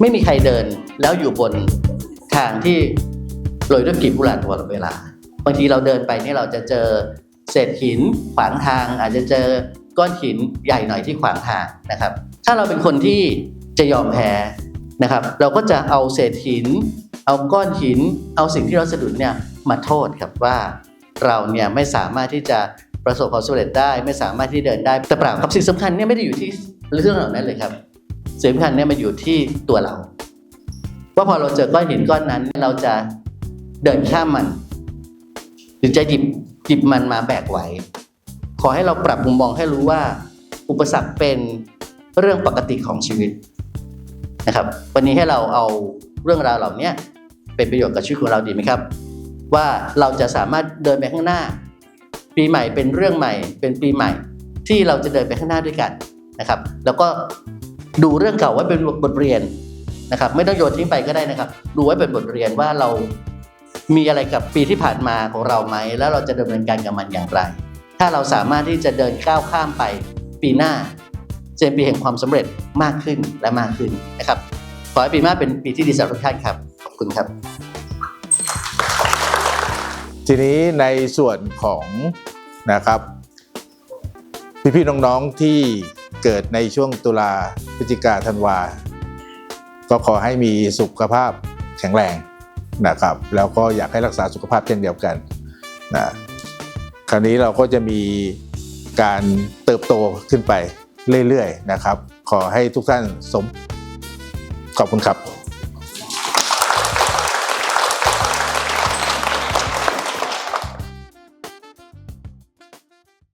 ไม่มีใครเดินแล้วอยู่บนทางที่โรยด้วยกลีบกุหลาบตลอดเวลา บางทีเราเดินไปนี่เราจะเจอเศษหินขวางทาง อาจจะเจอก้อนหินใหญ่หน่อยที่ขวางทางนะครับ ถ้าเราเป็นคนที่จะยอมแพ้นะครับ เราก็จะเอาเศษหิน เอาก้อนหิน เอาสิ่งที่เราสะดุดเนี่ยมาโทษครับว่าเราเนี่ยไม่สามารถที่จะประสบความสำเร็จได้ ไม่สามารถที่เดินได้แต่เปล่าครับสิ่งสำคัญเนี่ยไม่ได้อยู่ที่เรื่องเหล่านั้นเลยครับ สิ่งสำคัญเนี่ยมันอยู่ที่ตัวเรา ว่าพอเราเจอก้อนหินก้อนนั้น เราจะเดินข้ามมัน หรือจะหยิบหยิบมันมาแบกไว้ ขอให้เราปรับมุมมองให้รู้ว่า อุปสรรคเป็นเรื่องปกติของชีวิตนะครับ วันนี้ให้เราเอาเรื่องราวเหล่านี้เป็นประโยชน์กับชีวิตของเราดีไหมครับ ว่าเราจะสามารถเดินไปข้างหน้า ปีใหม่เป็นเรื่องใหม่ เป็นปีใหม่ที่เราจะเดินไปข้างหน้าด้วยกันนะครับ แล้วก็ ดูเรื่องเก่าไว้เป็นบทเรียนนะครับ ไม่ต้องโยนทิ้งไปก็ได้นะครับ ดูไว้เป็นบทเรียนว่าเรามีอะไรกับปีที่ผ่านมาของเราไหม แล้วเราจะดำเนินการกับมันอย่างไร ถ้าเราสามารถที่จะเดินก้าวข้ามไปปีหน้าจะเป็นปีแห่งความสำเร็จมากขึ้นและมากขึ้นนะครับขอให้ปีหน้าเป็นปีที่ดีสำหรับทุกท่านครับขอบคุณครับ ทีนี้ในส่วนของนะครับ พี่ๆน้องๆที่เกิดในช่วงตุลา พฤศจิกาธันวา ก็ขอให้มีสุขภาพแข็งแรงนะครับ แล้วก็อยากให้รักษาสุขภาพเช่นเดียวกันนะคราวนี้เราก็จะมีการเติบโตขึ้นไปเรื่อยๆนะครับ ขอให้ทุกท่านสม ขอบคุณครับ